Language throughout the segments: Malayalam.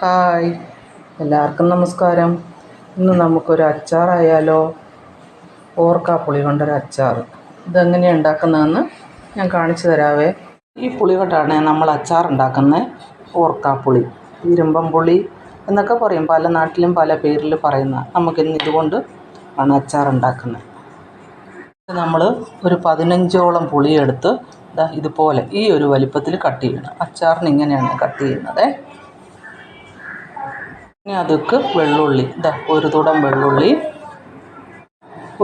ഹായ്. എല്ലാവർക്കും നമസ്കാരം. ഇന്ന് നമുക്കൊരു അച്ചാറായാലോ? ഓർക്കാപ്പുളി കൊണ്ടൊരു അച്ചാർ ഇതെങ്ങനെയാണ് ഉണ്ടാക്കുന്നതെന്ന് ഞാൻ കാണിച്ചു തരാവേ. ഈ പുളി കൊണ്ടാണ് നമ്മൾ അച്ചാർ ഉണ്ടാക്കുന്നത് ഓർക്കാപ്പുളി ഇരുമ്പം പുളി എന്നൊക്കെ പറയും. പല നാട്ടിലും പല പേരിൽ പറയുന്ന നമുക്കിന്ന് ഇതുകൊണ്ട് ആണ് അച്ചാർ ഉണ്ടാക്കുന്നത് നമ്മൾ ഒരു പതിനഞ്ചോളം പുളിയെടുത്ത് ഇതുപോലെ ഈ ഒരു വലിപ്പത്തിൽ കട്ട് ചെയ്യണം. അച്ചാറിന് ഇങ്ങനെയാണ് കട്ട് ചെയ്യുന്നത്. ഇനി അതൊക്കെ വെള്ളുള്ളി ഇതാ ഒരു തുടം വെള്ളുള്ളി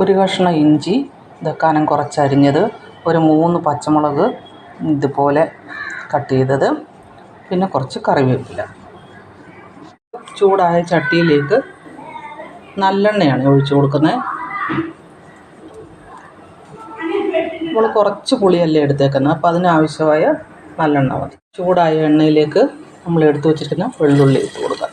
ഒരു കഷ്ണം ഇഞ്ചി ഇതക്കാനം കനം കുറച്ചരിഞ്ഞത് ഒരു മൂന്ന് പച്ചമുളക് ഇതുപോലെ കട്ട് ചെയ്തത് പിന്നെ കുറച്ച് കറിവേപ്പില. ചൂടായ ചട്ടിയിലേക്ക് നല്ലെണ്ണയാണ് ഒഴിച്ചു കൊടുക്കുന്നത്. നമ്മൾ കുറച്ച് പുളിയല്ലേ എടുത്തേക്കുന്നത്. അപ്പോൾ അതിനാവശ്യമായ നല്ലെണ്ണ മതി. ചൂടായ എണ്ണയിലേക്ക് നമ്മൾ എടുത്തു വച്ചിരിക്കുന്ന വെള്ളുള്ളി ഇട്ട് കൊടുക്കാം.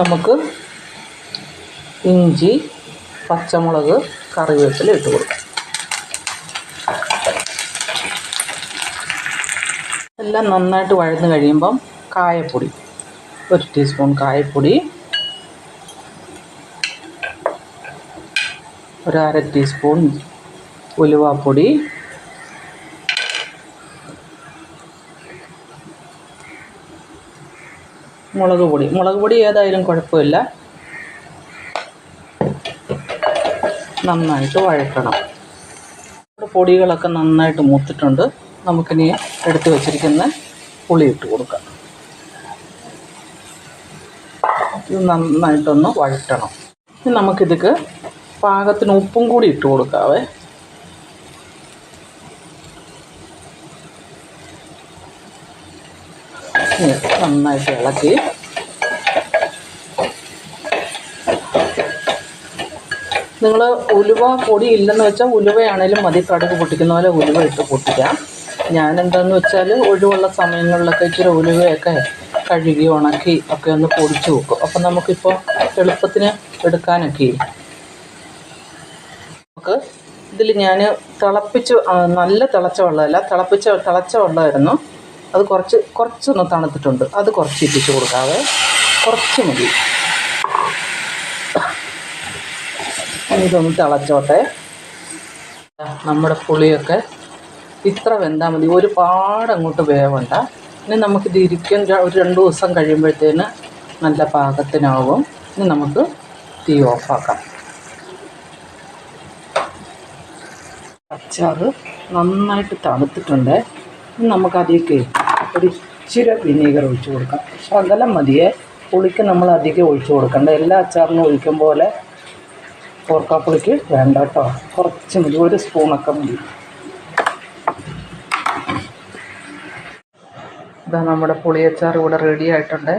നമുക്ക് ഇഞ്ചി പച്ചമുളക് കറിവേപ്പില ഇട്ട് കൊടുക്കാം. എല്ലാം നന്നായിട്ട് വഴന്ന് കഴിയുമ്പം കായപ്പൊടി. ഒരു ടീസ്പൂൺ കായപ്പൊടി. ഒരു അര ടീസ്പൂൺ ഉലുവാപ്പൊടി. മുളക് പൊടി. മുളക് പൊടി ഏതായാലും കുഴപ്പമില്ല. നന്നായിട്ട് വഴറ്റണം. പൊടികളൊക്കെ നന്നായിട്ട് മൂത്തിട്ടുണ്ട്. നമുക്കിനി എടുത്തു വച്ചിരിക്കുന്ന പുളി ഇട്ട് കൊടുക്കാം. ഇത് നന്നായിട്ടൊന്ന് വഴറ്റണം. ഇനി നമുക്കിതിക്ക് പാകത്തിന് ഉപ്പും കൂടി ഇട്ട് കൊടുക്കാവേ. നന്നായിട്ട് ഇളക്കി. നിങ്ങൾ ഉലുവ പൊടി ഇല്ലെന്ന് വെച്ചാൽ ഉലുവയാണേലും മതി. കടുക് പൊട്ടിക്കുന്ന പോലെ ഉലുവ ഇട്ട് പൊട്ടിക്കാം. ഞാൻ എന്താണെന്ന് വെച്ചാൽ ഒഴിവുള്ള സമയങ്ങളിലൊക്കെ ഇച്ചിരി ഉലുവയൊക്കെ കഴുകി ഉണക്കി ഒക്കെ ഒന്ന് പൊടിച്ച് വെക്കും. അപ്പം നമുക്കിപ്പോൾ എളുപ്പത്തിന് എടുക്കാനൊക്കെ നമുക്ക് ഇതിൽ ഞാൻ തിളപ്പിച്ച് നല്ല തിളച്ച വെള്ളമല്ല തിളപ്പിച്ച തിളച്ച വെള്ളമായിരുന്നു. അത് കുറച്ച് കുറച്ചൊന്ന് തണുത്തിട്ടുണ്ട്. അത് കുറച്ച് ഇട്ടിച്ച് കൊടുക്കാതെ കുറച്ച് മതി. ഇതൊന്ന് തിളച്ചോട്ടെ. നമ്മുടെ പുളിയൊക്കെ ഇത്ര വെന്താൽ മതി. ഒരുപാട് അങ്ങോട്ട് വേവണ്ട. ഇനി നമുക്കിത് ഇരിക്കാൻ ഒരു രണ്ട് ദിവസം കഴിയുമ്പോഴത്തേന് നല്ല പാകത്തിനാവും. ഇനി നമുക്ക് തീ ഓഫാക്കാം. അച്ചാറ് നന്നായിട്ട് തണുത്തിട്ടുണ്ട്. നമുക്കതിലേക്ക് ഒരു ഇച്ചിരി വിനീഗർ ഒഴിച്ചു കൊടുക്കാം. ശകലം മതിയേ. പുളിക്ക് നമ്മൾ അധികം ഒഴിച്ചു കൊടുക്കണ്ട. എല്ലാ അച്ചാറിനും ഒഴിക്കും പോലെ ഓർക്കാപ്പുളിക്ക് വേണ്ട കേട്ടോ. കുറച്ച് മതി. ഒരു സ്പൂണൊക്കെ മതി. ഇതാ നമ്മുടെ പുളിയച്ചാർ ഇവിടെ റെഡി ആയിട്ടുണ്ട്.